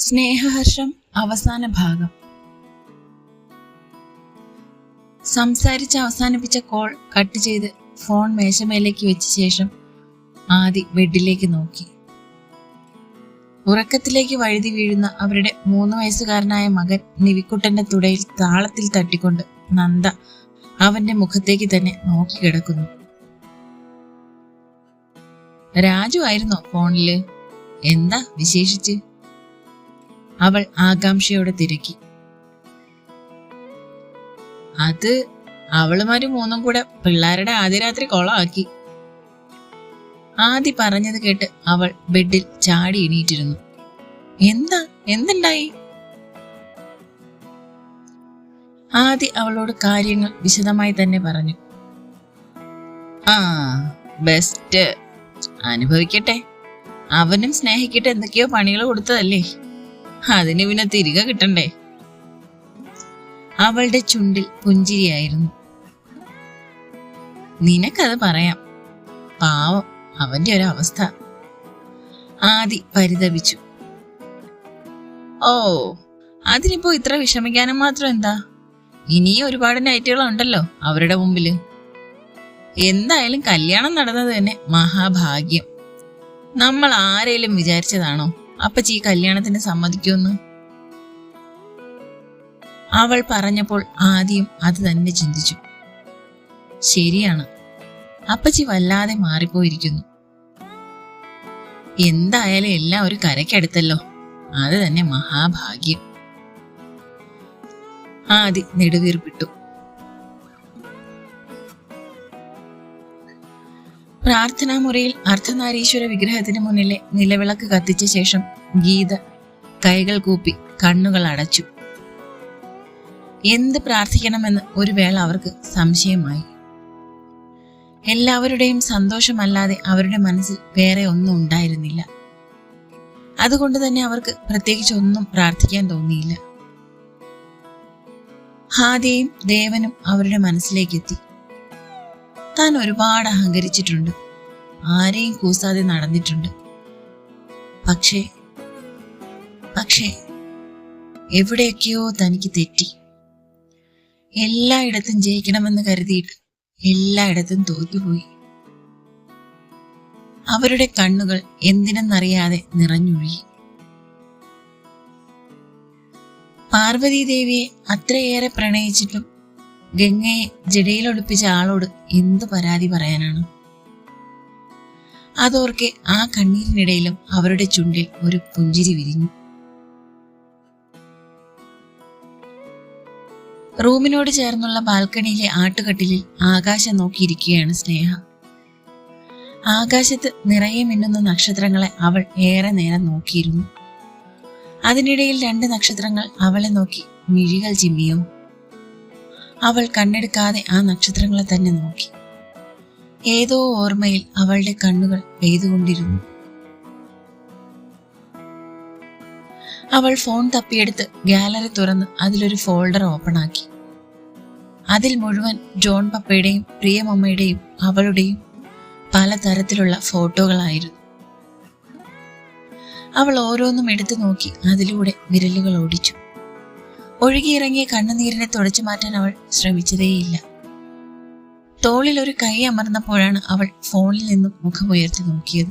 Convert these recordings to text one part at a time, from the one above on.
സ്നേഹഹർഷം അവസാന ഭാഗം. സംസാരിച്ച് അവസാനിപ്പിച്ച കോൾ കട്ട് ചെയ്ത് ഫോൺ മേശമേലേക്ക് വെച്ച ശേഷം ആദി ബെഡിലേക്ക് നോക്കി. ഉറക്കത്തിലേക്ക് വഴുതി വീഴുന്ന അവരുടെ മൂന്ന് വയസ്സുകാരനായ മകൻ നിവിക്കുട്ടന്റെ തുടയിൽ താളത്തിൽ തട്ടിക്കൊണ്ട് നന്ദ അവന്റെ മുഖത്തേക്ക് തന്നെ നോക്കി കിടക്കുന്നു. രാജു ആയിരുന്നോ ഫോണിൽ? എന്താ വിശേഷിച്ച്? അവൾ ആകാംക്ഷയോടെ തിരക്കി. അത് അവളുമാര് മൂന്നും കൂടെ പിള്ളേരുടെ ആദ്യ രാത്രി കൊളമാക്കി. ആദി പറഞ്ഞത് കേട്ട് അവൾ ബെഡിൽ ചാടി എണീറ്റിരുന്നു. എന്താ? എന്തുണ്ടായി? ആദി അവളോട് കാര്യങ്ങൾ വിശദമായി തന്നെ പറഞ്ഞു. ആ ബെസ്റ്റ്. അനുഭവിക്കട്ടെ. അവനും സ്നേഹിക്കട്ടെ എന്തൊക്കെയോ പണികൾ കൊടുത്തതല്ലേ? അതിന് പിന്നെ തിരികെ കിട്ടണ്ടേ? അവളുടെ ചുണ്ടിൽ പുഞ്ചിരിയായിരുന്നു. നിനക്കത് പറയാം. പാവം അവന്റെ ഒരു അവസ്ഥ ആദി പരിതപിച്ചു. ഓ അതിനിപ്പോ ഇത്ര വിഷമിക്കാനും മാത്രം എന്താ? ഇനിയും ഒരുപാട് നൈറ്റുകളുണ്ടല്ലോ അവരുടെ മുമ്പിൽ. എന്തായാലും കല്യാണം നടന്നത് തന്നെ മഹാഭാഗ്യം. നമ്മൾ ആരേലും വിചാരിച്ചതാണോ? അപ്പച്ചി ഈ കല്യാണത്തിന് സമ്മതിക്കുമെന്ന്? അവൾ പറഞ്ഞപ്പോൾ ആദ്യം അത് തന്നെ ചിന്തിച്ചു. ശരിയാണ്. അപ്പച്ചി വല്ലാതെ മാറിപ്പോയിരിക്കുന്നു. എന്തായാലും എല്ലാം ഒരു കരയ്ക്കടുത്തല്ലോ. അത് തന്നെ മഹാഭാഗ്യം. ആദി നെടുവീർപ്പിട്ടു. പ്രാർത്ഥനാ മുറിയിൽ അർദ്ധനാരീശ്വര വിഗ്രഹത്തിന് മുന്നിലെ നിലവിളക്ക് കത്തിച്ച ശേഷം ഗീത കൈകൾ കൂപ്പി കണ്ണുകൾ അടച്ചു. എന്ത് പ്രാർത്ഥിക്കണമെന്ന് ഒരു വേള അവർക്ക് സംശയമായി. എല്ലാവരുടെയും സന്തോഷമല്ലാതെ അവരുടെ മനസ്സിൽ വേറെ ഒന്നും ഉണ്ടായിരുന്നില്ല. അതുകൊണ്ട് തന്നെ അവർക്ക് പ്രത്യേകിച്ച് ഒന്നും പ്രാർത്ഥിക്കാൻ തോന്നിയില്ല. ഹാദിയും ദേവനും അവരുടെ മനസ്സിലേക്ക് എത്തി താൻ ഒരുപാട് അഹങ്കരിച്ചിട്ടുണ്ട്. ആരെയും കൂസാതെ നടന്നിട്ടുണ്ട്. പക്ഷേ പക്ഷേ എവിടെയൊക്കെയോ തനിക്ക് തെറ്റി. എല്ലായിടത്തും ജയിക്കണമെന്ന് കരുതിയിട്ട് എല്ലായിടത്തും തോറ്റുപോയി. അവരുടെ കണ്ണുകൾ എന്തിനെന്നറിയാതെ നിറഞ്ഞൊഴുകി. പാർവതീദേവിയെ അത്രയേറെ പ്രണയിച്ചിട്ടും ഗംഗയെ ജഡയിലൊടുപ്പിച്ച ആളോട് എന്തു പരാതി പറയാനാണ്? അതോർക്കെ ആ കണ്ണീരിനിടയിലും അവരുടെ ചുണ്ടിൽ ഒരു പുഞ്ചിരി വിരിഞ്ഞു. റൂമിനോട് ചേർന്നുള്ള ബാൽക്കണിയിലെ ആട്ടുകട്ടിലിൽ ആകാശം നോക്കിയിരിക്കുകയാണ് സ്നേഹ. ആകാശത്ത് നിറയെ മിന്നുന്ന നക്ഷത്രങ്ങളെ അവൾ ഏറെ നേരം നോക്കിയിരുന്നു. അതിനിടയിൽ രണ്ട് നക്ഷത്രങ്ങൾ അവളെ നോക്കി മിഴികൾ ചിമ്മിയോ. അവൾ കണ്ണെടുക്കാതെ ആ നക്ഷത്രങ്ങളെ തന്നെ നോക്കി. ഏതോ ഓർമ്മയിൽ അവളുടെ കണ്ണുകൾ പെയ്തുകൊണ്ടിരുന്നു. അവൾ ഫോൺ തപ്പിയെടുത്ത് ഗാലറി തുറന്ന് അതിലൊരു ഫോൾഡർ ഓപ്പൺ ആക്കി. അതിൽ മുഴുവൻ ജോൺ പപ്പയുടെയും പ്രിയമമ്മയുടെയും അവളുടെയും പലതരത്തിലുള്ള ഫോട്ടോകളായിരുന്നു. അവൾ ഓരോന്നും എടുത്തു നോക്കി അതിലൂടെ വിരലുകൾ ഓടിച്ചു. ഒഴുകിയിറങ്ങിയ കണ്ണുനീരിനെ തുടച്ചു മാറ്റാൻ അവൾ ശ്രമിച്ചതേയില്ല. തോളിൽ ഒരു കൈ അമർന്നപ്പോഴാണ് അവൾ ഫോണിൽ നിന്നും മുഖമുയർത്തി നോക്കിയത്.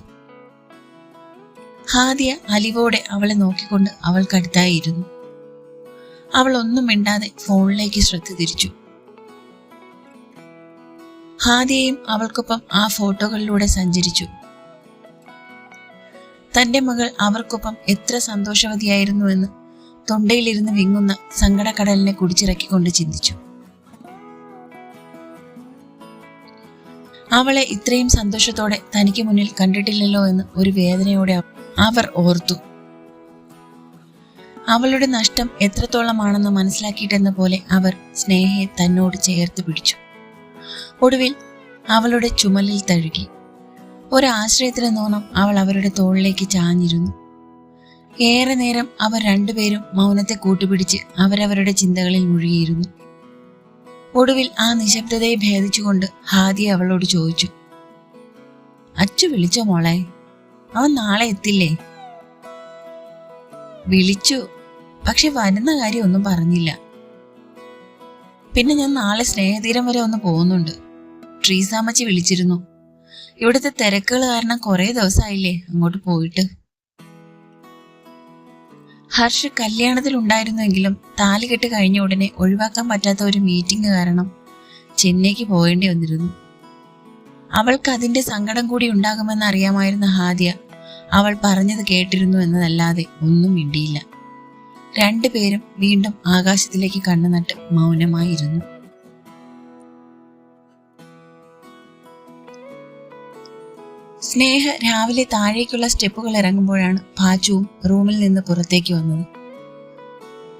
ഹാദിയ അലിവോടെ അവളെ നോക്കിക്കൊണ്ട് അവൾക്കടുത്തായിരുന്നു അവൾ ഒന്നും മിണ്ടാതെ ഫോണിലേക്ക് ശ്രദ്ധ തിരിച്ചു. ഹാദിയയും അവൾക്കൊപ്പം ആ ഫോട്ടോകളിലൂടെ സഞ്ചരിച്ചു. തന്റെ മകൾ അവർക്കൊപ്പം എത്ര സന്തോഷവതിയായിരുന്നുവെന്ന് തൊണ്ടയിലിരുന്ന് വിങ്ങുന്ന സങ്കടക്കടലിനെ കുടിച്ചിറക്കിക്കൊണ്ട് ചിന്തിച്ചു. അവളെ ഇത്രയും സന്തോഷത്തോടെ തനിക്ക് മുന്നിൽ കണ്ടിട്ടില്ലല്ലോ എന്ന് ഒരു വേദനയോടെ അവർ ഓർത്തു. അവളുടെ നഷ്ടം എത്രത്തോളമാണെന്ന് മനസ്സിലാക്കിയിട്ടെന്ന പോലെ അവർ സ്നേഹയെ തന്നോട് ചേർത്ത് പിടിച്ചു. ഒടുവിൽ അവളുടെ ചുമലിൽ തഴുകി. ഒരാശ്രയത്തിന് നോണം അവൾ അവരുടെ തോളിലേക്ക് ചാഞ്ഞിരുന്നു. ഏറെ നേരം അവർ രണ്ടുപേരും മൗനത്തെ കൂട്ടുപിടിച്ച് അവരവരുടെ ചിന്തകളിൽ മുഴുകിയിരുന്നു. ഒടുവിൽ ആ നിശബ്ദതയെ ഭേദിച്ചുകൊണ്ട് ഹാദി അവളോട് ചോദിച്ചു അച്ചു വിളിച്ച മോളെ? അവൻ നാളെ എത്തില്ലേ? വിളിച്ചു പക്ഷെ വരുന്ന കാര്യം ഒന്നും പറഞ്ഞില്ല. പിന്നെ ഞാൻ നാളെ സ്നേഹതീരം വരെ ഒന്ന് പോകുന്നുണ്ട്. ട്രീസാമച്ചി വിളിച്ചിരുന്നു. ഇവിടുത്തെ തിരക്കുകൾ കാരണം കുറേ ദിവസമായില്ലേ അങ്ങോട്ട് പോയിട്ട്. ഹർഷ് കല്യാണത്തിൽ ഉണ്ടായിരുന്നെങ്കിലും താലി കെട്ട് കഴിഞ്ഞ ഉടനെ ഒഴിവാക്കാൻ പറ്റാത്ത ഒരു മീറ്റിംഗ് കാരണം ചെന്നൈക്ക് പോകേണ്ടി വന്നിരുന്നു. അവൾക്ക് അതിന്റെ സങ്കടം കൂടി ഉണ്ടാകുമെന്ന് അറിയാമായിരുന്ന ഹാദിയ അവൾ പറഞ്ഞത് കേട്ടിരുന്നു എന്നതല്ലാതെ ഒന്നും മിണ്ടിയില്ല. രണ്ടുപേരും വീണ്ടും ആകാശത്തിലേക്ക് കണ്ണുനട്ട് മൗനമായിരുന്നു. സ്നേഹ രാവിലെ താഴേക്കുള്ള സ്റ്റെപ്പുകൾ ഇറങ്ങുമ്പോഴാണ് പാച്ചുവും റൂമിൽ നിന്ന് പുറത്തേക്ക് വന്നത്.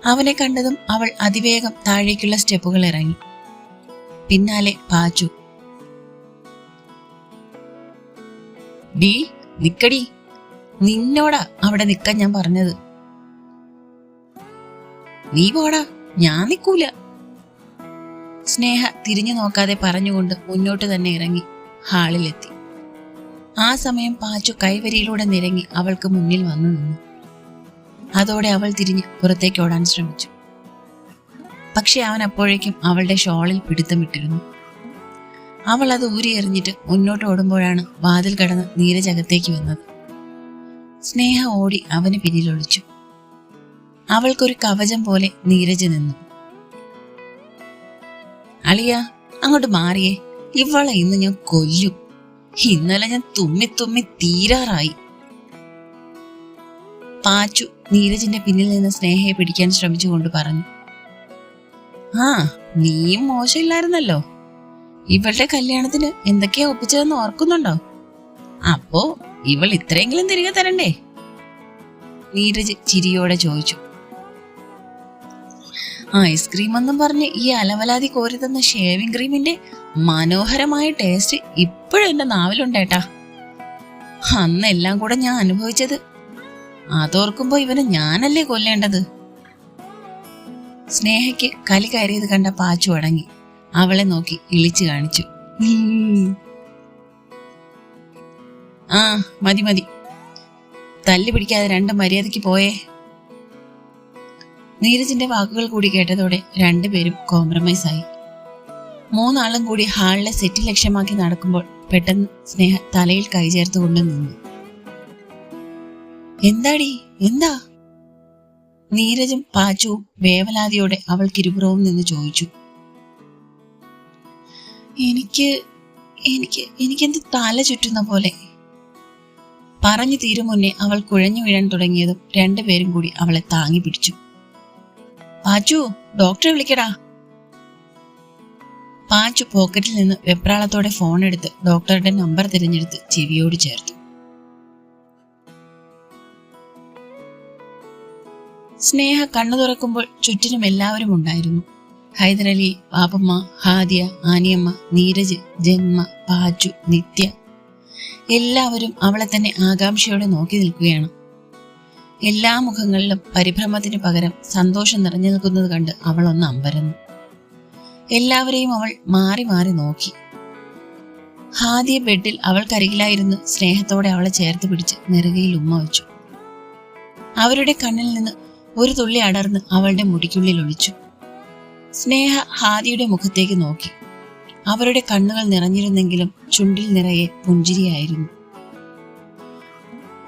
അവനെ കണ്ടതും അവൾ അതിവേഗം താഴേക്കുള്ള സ്റ്റെപ്പുകൾ ഇറങ്ങി. പിന്നാലെ പാച്ചു. ഡീ നിക്കടി. നിന്നോടാ അവിടെ നിക്കാൻ ഞാൻ പറഞ്ഞത്. നീ പോടാ ഞാൻ നിക്കൂല. സ്നേഹ തിരിഞ്ഞു നോക്കാതെ പറഞ്ഞുകൊണ്ട് മുന്നോട്ട് തന്നെ ഇറങ്ങി ഹാളിലെത്തി. ആ സമയം പാച്ചു കൈവരിയിലൂടെ നിരങ്ങി അവൾക്ക് മുന്നിൽ വന്നു നിന്നു. അതോടെ അവൾ തിരിഞ്ഞ് പുറത്തേക്ക് ഓടാൻ ശ്രമിച്ചു. പക്ഷെ അവൻ അപ്പോഴേക്കും അവളുടെ ഷോളിൽ പിടുത്തമിട്ടിരുന്നു അവൾ അത് ഊരി എറിഞ്ഞിട്ട് മുന്നോട്ട് ഓടുമ്പോഴാണ് വാതിൽ കടന്ന് നീരജകത്തേക്ക് വന്നത്. സ്നേഹ ഓടി അവന് പിന്നിലൊളിച്ചു അവൾക്കൊരു കവചം പോലെ നീരജ് നിന്നു. അളിയ അങ്ങോട്ട് മാറിയേ. ഇവളെ ഇന്ന് ഞാൻ കൊല്ലും. ഇന്നലെ ഞാൻ തുമ്മി തുമ്മി തീരാറായി. പാച്ചു നീരജിന്റെ പിന്നിൽ നിന്ന് സ്നേഹയെ പിടിക്കാൻ ശ്രമിച്ചുകൊണ്ട് പറഞ്ഞു. ആ നീയും മോശമില്ലായിരുന്നല്ലോ. ഇവളുടെ കല്യാണത്തിന് എന്തൊക്കെയാ ഒപ്പിച്ചതെന്ന് ഓർക്കുന്നുണ്ടോ? അപ്പോ ഇവൾ ഇത്രയെങ്കിലും തിരികെ തരണ്ടേ? നീരജ് ചിരിയോടെ ചോദിച്ചു. ഐസ്ക്രീം എന്നും പറഞ്ഞ് ഈ അലവലാതി കോരി തന്ന ഷേവിംഗ് ക്രീമിന്റെ മനോഹരമായ ടേസ്റ്റ് ഇപ്പോഴും എന്റെ നാവിലുണ്ടേട്ടാ. അന്നെല്ലാം കൂടെ ഞാൻ അനുഭവിച്ചത്. അതോർക്കുമ്പോ ഇവനെ ഞാനല്ലേ കൊല്ലേണ്ടത്? സ്നേഹയ്ക്ക് കലി കയറിയത് കണ്ട പാച്ചു അടങ്ങി. അവളെ നോക്കി ഇളിച്ചു കാണിച്ചു. ആ മതി മതി. തല്ലി പിടിക്കാതെ രണ്ട് മര്യാദയ്ക്ക് പോയേ. നീരജിന്റെ വാക്കുകൾ കൂടി കേട്ടതോടെ രണ്ടുപേരും കോംപ്രമൈസ് ആയി. മൂന്നാളും കൂടി ഹാളിലെ സെറ്റ് ലക്ഷ്യമാക്കി നടക്കുമ്പോൾ പെട്ടെന്ന് സ്നേഹ തലയിൽ കൈചേർത്തുകൊണ്ട് നിന്നു. എന്താടി? എന്താ? നീരജും പാച്ചുവും വേവലാതിയോടെ അവൾക്കിരുപുറവും നിന്ന് ചോദിച്ചു. എനിക്ക് എനിക്ക് എനിക്കെന്ത് തല ചുറ്റുന്ന പോലെ. പറഞ്ഞു തീരും മുന്നേ അവൾ കുഴഞ്ഞു വീഴാൻ തുടങ്ങിയതും രണ്ടുപേരും കൂടി അവളെ താങ്ങി പിടിച്ചു. പാച്ചു ഡോക്ടറെ വിളിക്കടാ. പാച്ചു പോക്കറ്റിൽ നിന്ന് വെപ്രാളത്തോടെ ഫോൺ എടുത്ത് ഡോക്ടറുടെ നമ്പർ തിരഞ്ഞെടുത്ത് ചെവിയോട് ചേർത്തു. സ്നേഹ കണ്ണു തുറക്കുമ്പോൾ ചുറ്റിനും എല്ലാവരും ഉണ്ടായിരുന്നു. ഹൈദരലി പാപ്പമ്മ ഹാദിയ ആനിയമ്മ നീരജ് ജന്മ പാച്ചു നിത്യ. എല്ലാവരും അവളെ തന്നെ ആകാംക്ഷയോടെ നോക്കി നിൽക്കുകയാണ്. എല്ലാ മുഖങ്ങളിലും പരിഭ്രമത്തിന് പകരം സന്തോഷം നിറഞ്ഞു നിൽക്കുന്നത് കണ്ട് അവളൊന്ന് അമ്പരന്നു. എല്ലാവരെയും അവൾ മാറി മാറി നോക്കി. ഹാദിയ ബെഡിൽ അവൾക്കരികിലായിരുന്നു സ്നേഹത്തോടെ അവളെ ചേർത്ത് പിടിച്ച് നെറുകയിൽ ഉമ്മ വെച്ചു. അവരുടെ കണ്ണിൽ നിന്ന് ഒരു തുള്ളി അടർന്ന് അവളുടെ മുടിക്കുള്ളിൽ ഒളിച്ചു സ്നേഹ ഹാദിയുടെ മുഖത്തേക്ക് നോക്കി. അവരുടെ കണ്ണുകൾ നിറഞ്ഞിരുന്നെങ്കിലും ചുണ്ടിൽ നിറയെ പുഞ്ചിരിയായിരുന്നു.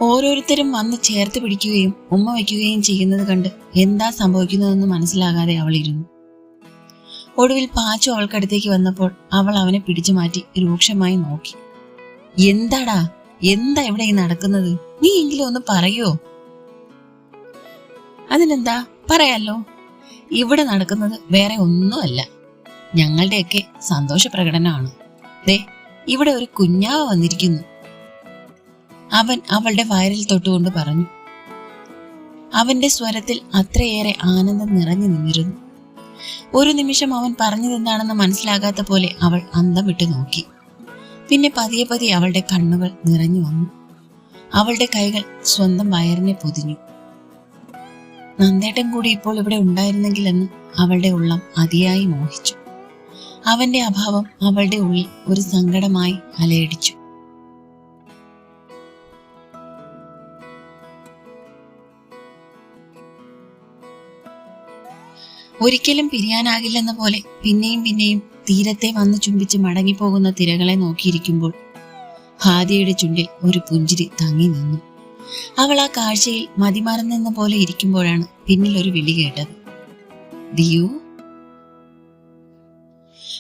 ഓരോരുത്തരും വന്ന് ചേർത്ത് പിടിക്കുകയും ഉമ്മ വയ്ക്കുകയും ചെയ്യുന്നത് കണ്ട് എന്താ സംഭവിക്കുന്നതെന്ന് മനസ്സിലാകാതെ അവൾ ഇരുന്നു ഒടുവിൽ പാച്ചു അവൾക്കടുത്തേക്ക് വന്നപ്പോൾ അവൾ അവനെ പിടിച്ചു മാറ്റി രൂക്ഷമായി നോക്കി. എന്താടാ? എന്താ ഇവിടെ ഈ നടക്കുന്നത്? നീ എങ്കിലും ഒന്ന് പറയോ? അതിനെന്താ? പറയാലോ. ഇവിടെ നടക്കുന്നത് വേറെ ഒന്നുമല്ല. ഞങ്ങളുടെയൊക്കെ സന്തോഷ പ്രകടനമാണ് ദേ ഇവിടെ ഒരു കുഞ്ഞാവ് വന്നിരിക്കുന്നു. അവൻ അവളുടെ വയറിൽ തൊട്ടുകൊണ്ട് പറഞ്ഞു. അവന്റെ സ്വരത്തിൽ അത്രയേറെ ആനന്ദം നിറഞ്ഞു നിന്നിരുന്നു. ഒരു നിമിഷം അവൻ പറഞ്ഞതെന്താണെന്ന് മനസ്സിലാകാത്ത പോലെ അവൾ അന്തം വിട്ടു നോക്കി. പിന്നെ പതിയെ പതിയെ അവളുടെ കണ്ണുകൾ നിറഞ്ഞു വന്നു. അവളുടെ കൈകൾ സ്വന്തം വയറിനെ പൊതിഞ്ഞു. നന്ദേട്ടൻ കൂടി ഇപ്പോൾ ഇവിടെ ഉണ്ടായിരുന്നെങ്കിലെന്ന് അവളുടെ ഉള്ളം അതിയായി മോഹിച്ചു. അവന്റെ അഭാവം അവളുടെ ഉള്ളിൽ ഒരു സങ്കടമായി അലയടിച്ചു. ഒരിക്കലും പിരിയാനാകില്ലെന്ന പോലെ പിന്നെയും പിന്നെയും തീരത്തെ വന്ന് ചുംബിച്ച് മടങ്ങിപ്പോകുന്ന തിരകളെ നോക്കിയിരിക്കുമ്പോൾ ഹാദിയയുടെ ചുണ്ടിൽ ഒരു പുഞ്ചിരി തങ്ങി നിന്നു. അവൾ ആ കാഴ്ചയിൽ മതിമറന്നെന്ന പോലെ ഇരിക്കുമ്പോഴാണ് പിന്നിൽ ഒരു വിളി കേട്ടത്. ദിയു?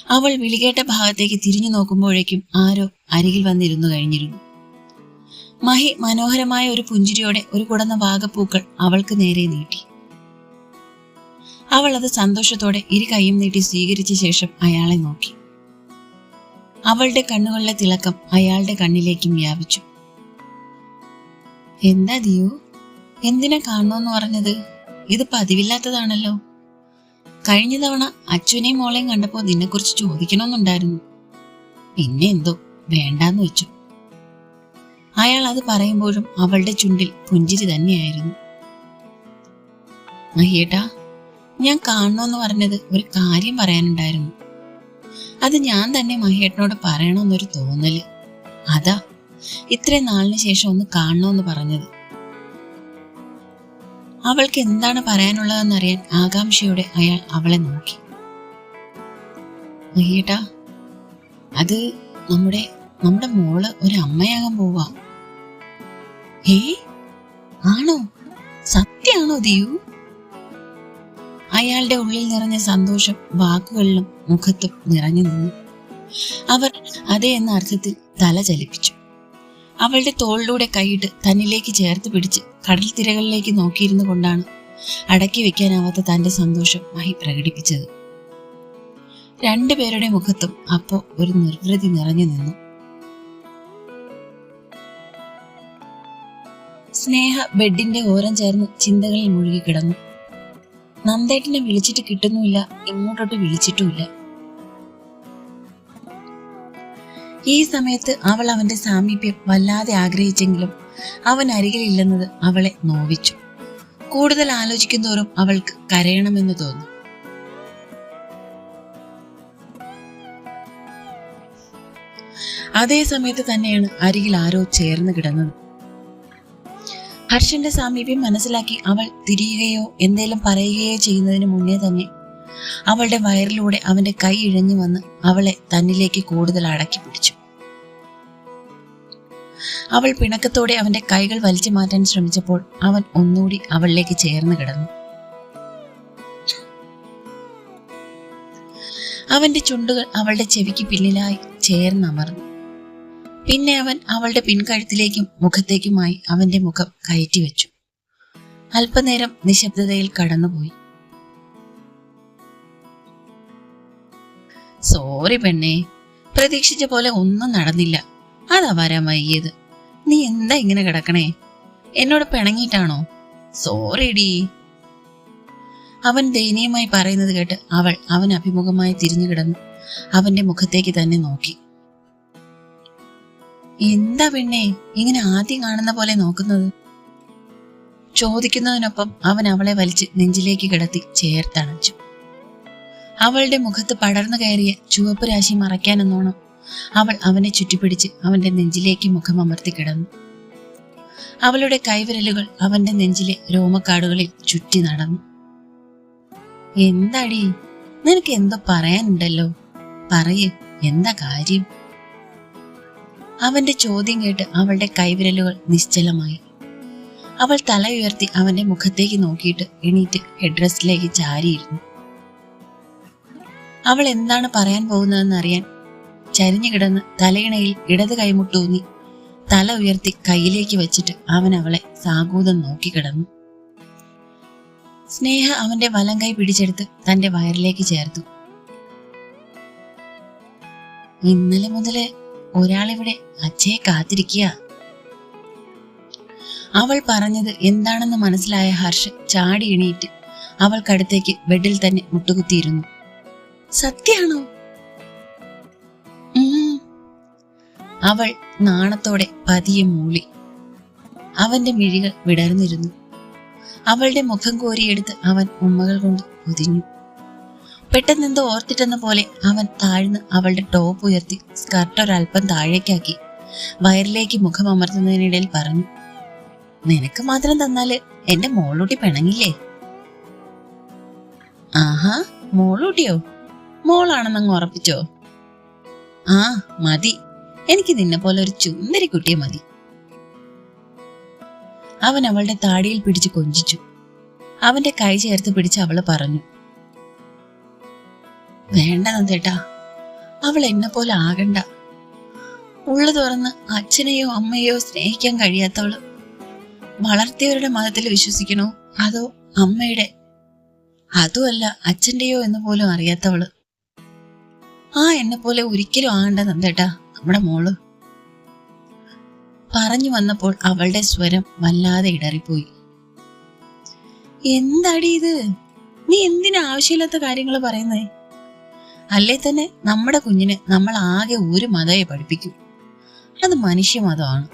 അവൾ വിളികേട്ട ഭാഗത്തേക്ക് തിരിഞ്ഞു നോക്കുമ്പോഴേക്കും ആരോ അരികിൽ വന്നിരുന്നു കഴിഞ്ഞിരുന്നു. മഹി മനോഹരമായ ഒരു പുഞ്ചിരിയോടെ ഒരു കുടന്ന വാഗപ്പൂക്കൾ അവൾക്ക് നേരെ നീട്ടി. അവൾ അത് സന്തോഷത്തോടെ ഇരു കൈയും നീട്ടി സ്വീകരിച്ച ശേഷം അയാളെ നോക്കി. അവളുടെ കണ്ണുകളിലെ തിളക്കം അയാളുടെ കണ്ണിലേക്കും വ്യാപിച്ചു. എന്താ ദിയു? എന്തിനാ കാണണമെന്ന് പറഞ്ഞത്? ഇത് പതിവില്ലാത്തതാണല്ലോ. കഴിഞ്ഞ തവണ അച്ഛനെയും മോളെയും കണ്ടപ്പോ നിന്നെക്കുറിച്ച് ചോദിക്കണമെന്നുണ്ടായിരുന്നു. പിന്നെ എന്തോ വേണ്ടാന്ന് വെച്ചു. അയാൾ അത് പറയുമ്പോഴും അവളുടെ ചുണ്ടിൽ പുഞ്ചിരി തന്നെയായിരുന്നു. മഹിയേട്ടാ ഞാൻ കാണണമെന്ന് പറഞ്ഞത് ഒരു കാര്യം പറയാനുണ്ടായിരുന്നു. അത് ഞാൻ തന്നെ മഹേട്ടനോട് പറയണമെന്നൊരു തോന്നൽ. അതാ ഇത്രയും നാളിന് ശേഷം ഒന്ന് കാണണമെന്ന് പറഞ്ഞത്. അവൾക്ക് എന്താണ് പറയാനുള്ളതെന്നറിയാൻ ആകാംക്ഷയോടെ അയാൾ അവളെ നോക്കി. മഹിയേട്ടാ അത് നമ്മുടെ നമ്മുടെ മോൾ ഒരു അമ്മയാകാൻ പോവാ. ഏ ആണോ? സത്യാണോ ദിയു? അയാളുടെ ഉള്ളിൽ നിറഞ്ഞ സന്തോഷം വാക്കുകളിലും മുഖത്തും നിറഞ്ഞു നിന്നു. അവർ അതെ എന്ന അർത്ഥത്തിൽ തല ചലിപ്പിച്ചു. അവളുടെ തോളിലൂടെ കൈയിട്ട് തന്നിലേക്ക് ചേർത്ത് പിടിച്ച് കടൽ തിരകളിലേക്ക് നോക്കിയിരുന്നു കൊണ്ടാണ് അടക്കി വെക്കാനാവാത്ത തന്റെ സന്തോഷം മഹി പ്രകടിപ്പിച്ചത്. രണ്ടുപേരുടെ മുഖത്തും അപ്പോ ഒരു നിർവൃതി നിറഞ്ഞു നിന്നു. സ്നേഹ ബെഡിന്റെ ഓരം ചേർന്ന് ചിന്തകളിൽ മുഴുകി കിടന്നു. നന്ദേട്ടനെ വിളിച്ചിട്ട് കിട്ടുന്നുമില്ല ഇങ്ങോട്ടോട്ട് വിളിച്ചിട്ടുമില്ല. ഈ സമയത്ത് അവൾ അവന്റെ സാമീപ്യം വല്ലാതെ ആഗ്രഹിച്ചെങ്കിലും അവൻ അരികിലില്ലെന്നത് അവളെ നോവിച്ചു. കൂടുതൽ ആലോചിക്കുന്നതോറും അവൾക്ക് കരയണമെന്ന് തോന്നി. അതേ സമയത്ത് തന്നെയാണ് അരികിൽ ആരോ ചേർന്ന് കിടന്നത്. ഹർഷന്റെ സാമീപ്യം മനസ്സിലാക്കി അവൾ തിരിയുകയോ എന്തേലും പറയുകയോ ചെയ്യുന്നതിന് മുന്നേ തന്നെ അവളുടെ വയറിലൂടെ അവന്റെ കൈ ഇഴഞ്ഞു വന്ന് അവളെ തന്നിലേക്ക് കൂടുതൽ അടക്കി പിടിച്ചു. അവൾ പിണക്കത്തോടെ അവന്റെ കൈകൾ വലിച്ചു മാറ്റാൻ ശ്രമിച്ചപ്പോൾ അവൻ ഒന്നുകൂടി അവളിലേക്ക് ചേർന്ന് കിടന്നു. അവന്റെ ചുണ്ടുകൾ അവളുടെ ചെവിക്ക് പിന്നിലായി ചേർന്നമർന്നു. പിന്നെ അവൻ അവളുടെ പിൻകഴുത്തിലേക്കും മുഖത്തേക്കുമായി അവന്റെ മുഖം കയറ്റി വെച്ചു അല്പനേരം നിശബ്ദതയിൽ കടന്നുപോയി. സോറി പെണ്ണേ പ്രതീക്ഷിച്ച പോലെ ഒന്നും നടന്നില്ല. അതാ വരാൻ വൈകിയത്. നീ എന്താ ഇങ്ങനെ കിടക്കണേ? എന്നോട് പിണങ്ങിയിട്ടാണോ? Sorry D. അവൻ ദയനീയമായി പറയുന്നത് കേട്ട് അവൾ അവൻ അഭിമുഖമായി തിരിഞ്ഞു കിടന്നു അവന്റെ മുഖത്തേക്ക് തന്നെ നോക്കി. എന്താ പെണ്ണേ ഇങ്ങനെ ആദ്യം കാണുന്ന പോലെ നോക്കുന്നത്? ചോദിക്കുന്നതിനൊപ്പം അവൻ അവളെ വലിച്ച് നെഞ്ചിലേക്ക് കിടത്തി ചേർത്തണച്ചു. അവളുടെ മുഖത്ത് പടർന്നു കയറിയ ചുവപ്പ് രാശി മറയ്ക്കാനെന്നോണം അവൾ അവനെ ചുറ്റിപ്പിടിച്ച് അവന്റെ നെഞ്ചിലേക്ക് മുഖമമർത്തി കിടന്നു. അവളുടെ കൈവിരലുകൾ അവന്റെ നെഞ്ചിലെ രോമക്കാടുകളിൽ ചുറ്റി നടന്നു. എന്താടി? നിനക്ക് എന്തോ പറയാനുണ്ടല്ലോ. പറയേ എന്താ കാര്യം? അവന്റെ ചോദ്യം കേട്ട് അവളുടെ കൈവിരലുകൾ നിശ്ചലമായി. അവൾ തല ഉയർത്തി അവന്റെ മുഖത്തേക്ക് നോക്കിയിട്ട് എണീറ്റ് ഹെഡ്രസ്സിലേക്ക് ചാരിയിരുന്നു. അവൾ എന്താണ് പറയാൻ പോകുന്നതെന്ന് അറിയാൻ ചരിഞ്ഞു കിടന്ന് തലയിണയിൽ ഇടത് കൈമുട്ടൂന്നി തല ഉയർത്തി കയ്യിലേക്ക് വെച്ചിട്ട് അവൻ അവളെ സാഗൂതം നോക്കിക്കിടന്നു സ്നേഹ അവന്റെ വലം കൈ പിടിച്ചെടുത്ത് തന്റെ വയറിലേക്ക് ചേർത്തു. ഇന്നലെ മുതൽ ഒരാളിവിടെ അച്ഛയെ കാത്തിരിക്കുക. അവൾ പറഞ്ഞത് എന്താണെന്ന് മനസ്സിലായ ഹർഷ് ചാടി എണീറ്റ് അവൾക്കടുത്തേക്ക് ബെഡിൽ തന്നെ മുട്ടുകുത്തിയിരുന്നു. സത്യാണോ? അവൾ നാണത്തോടെ പതിയെ മൂളി. അവന്റെ മിഴികൾ വിടർന്നിരുന്നു. അവളുടെ മുഖം കോരിയെടുത്ത് അവൻ ഉമ്മകൾ കൊണ്ട് പൊതിഞ്ഞു. പെട്ടെന്നെന്തോ ഓർത്തിട്ടെന്ന പോലെ അവൻ താഴ്ന്ന് അവളുടെ ടോപ്പ് ഉയർത്തി സ്കർട്ട് ഒരല്പം താഴേക്കാക്കി. വയറിലേക്ക് മുഖം അമർത്തുന്നതിനിടയിൽ പറഞ്ഞു നിനക്ക് മാത്രം തന്നാൽ എന്റെ മോളൂട്ടി പിണങ്ങില്ലേ? ആഹാ മോളൂട്ടിയോ? മോളാണെന്നങ്ങ് ഉറപ്പിച്ചോ? ആ മതി. എനിക്ക് നിന്നെ പോലെ ഒരു ചുന്ദരി കുട്ടിയെ മതി. അവൻ അവളുടെ താടിയിൽ പിടിച്ച് കൊഞ്ചിച്ചു. അവന്റെ കൈ ചേർത്ത് പിടിച്ച് അവൾ പറഞ്ഞു വേണ്ട നന്ദേട്ടാ അവൾ എന്നെ പോലെ ആകണ്ട. ഉള്ളു തുറന്ന് അച്ഛനെയോ അമ്മയെയോ സ്നേഹിക്കാൻ കഴിയാത്തവൾ. വളർത്തിയവരുടെ മതത്തിൽ വിശ്വസിക്കണോ അതോ അമ്മയുടെ? അതുമല്ല അച്ഛന്റെയോ എന്ന് പോലും അറിയാത്തവൾ. ആ എന്നെ പോലെ ഒരിക്കലും ആകണ്ട നന്ദേട്ടാ നമ്മുടെ മോൾ. പറഞ്ഞു വന്നപ്പോൾ അവളുടെ സ്വരം വല്ലാതെ ഇടറിപ്പോയി. എന്താടി ഇത്? നീ എന്തിനാ ആവശ്യമില്ലാത്ത കാര്യങ്ങൾ പറയുന്നേ? അല്ലേ തന്നെ നമ്മുടെ കുഞ്ഞിന് നമ്മൾ ആകെ ഒരു മതയെ പഠിപ്പിക്കൂ. അത് മനുഷ്യ മനുഷ്യമതമാണ്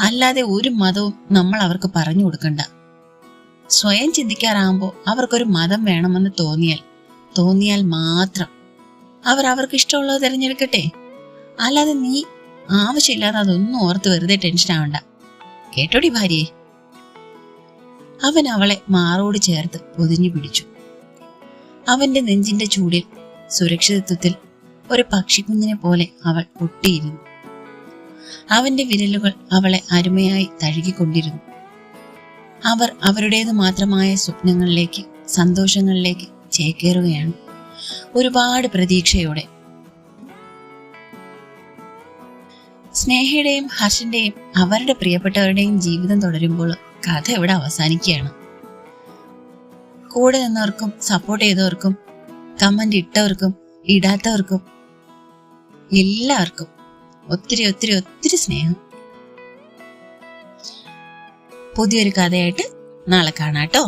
അല്ലാതെ ഒരു മതവും നമ്മൾ അവർക്ക് പറഞ്ഞു കൊടുക്കണ്ട. സ്വയം ചിന്തിക്കാറാകുമ്പോൾ അവർക്കൊരു മതം വേണമെന്ന് തോന്നിയാൽ തോന്നിയാൽ മാത്രം അവർ അവർക്ക് ഇഷ്ടമുള്ളത് തിരഞ്ഞെടുക്കട്ടെ. അല്ലാതെ നീ ആവശ്യമില്ലാതെ അതൊന്നും ഓർത്ത് വെറുതെ ടെൻഷൻ ആവണ്ട. കേട്ടോടി ഭാര്യയെ? അവൻ അവളെ മാറോട് ചേർത്ത് പൊതിഞ്ഞു പിടിച്ചു. അവന്റെ നെഞ്ചിന്റെ ചൂടിൽ സുരക്ഷിതത്വത്തിൽ ഒരു പക്ഷിക്കുഞ്ഞിനെ പോലെ അവൾ ഒട്ടിയിരുന്നു അവന്റെ വിരലുകൾ അവളെ അരുമയായി തഴുകിക്കൊണ്ടിരുന്നു. അവർ അവരുടേത് മാത്രമായ സ്വപ്നങ്ങളിലേക്ക് സന്തോഷങ്ങളിലേക്ക് ചേക്കേറുകയാണ്. ഒരുപാട് പ്രതീക്ഷയോടെ. സ്നേഹയുടെയും ഹർഷന്റെയും അവരുടെ പ്രിയപ്പെട്ടവരുടെയും ജീവിതം തുടരുമ്പോൾ കഥ ഇവിടെ അവസാനിക്കുകയാണ്. കൂടെ നിന്നവർക്കും സപ്പോർട്ട് ചെയ്തവർക്കും കമന്റ് ഇട്ടവർക്കും ഇടാത്തവർക്കും എല്ലാവർക്കും ഒത്തിരി ഒത്തിരി ഒത്തിരി സ്നേഹം. പുതിയൊരു കഥയായിട്ട് നാളെ കാണാട്ടോ